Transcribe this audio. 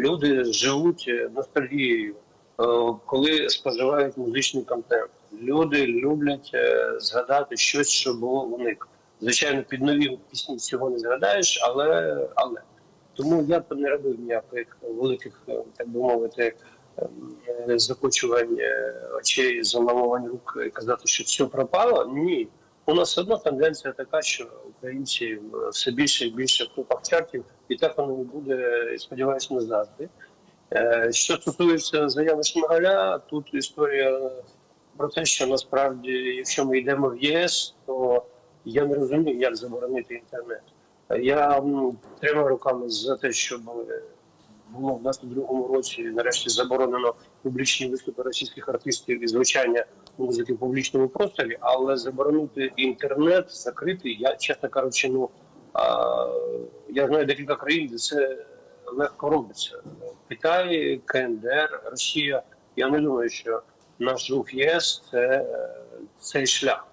Люди живуть е, ностальгією, е, коли споживають музичний контент. Люди люблять е, згадати щось, що було у них. Звичайно, під нові пісні цього не згадаєш, але але тому я б не робив ніяких великих, так би мовити, е, закочувань очей, заламувань рук і казати, що все пропало. Ні. У нас одна тенденція така, що українці е, все більше і більше в топах чартів, і так воно і буде, сподіваюся, не завжди. Що стосується заяви Шмигаля, тут історія про те, що насправді, якщо ми йдемо в ЄС, то я не розумію, як заборонити інтернет. Я тримаю руками за те, щоб е, було в 22-му році нарешті заборонено публічні виступи російських артистів і звучання музики в публічному просторі, але заборонити інтернет, закрити, я чесно кажучи, ну а, я знаю декілька країн, де це легко робиться. Китай, КНДР, Росія. Я не думаю, що наш рух ЄС це е, цей шлях.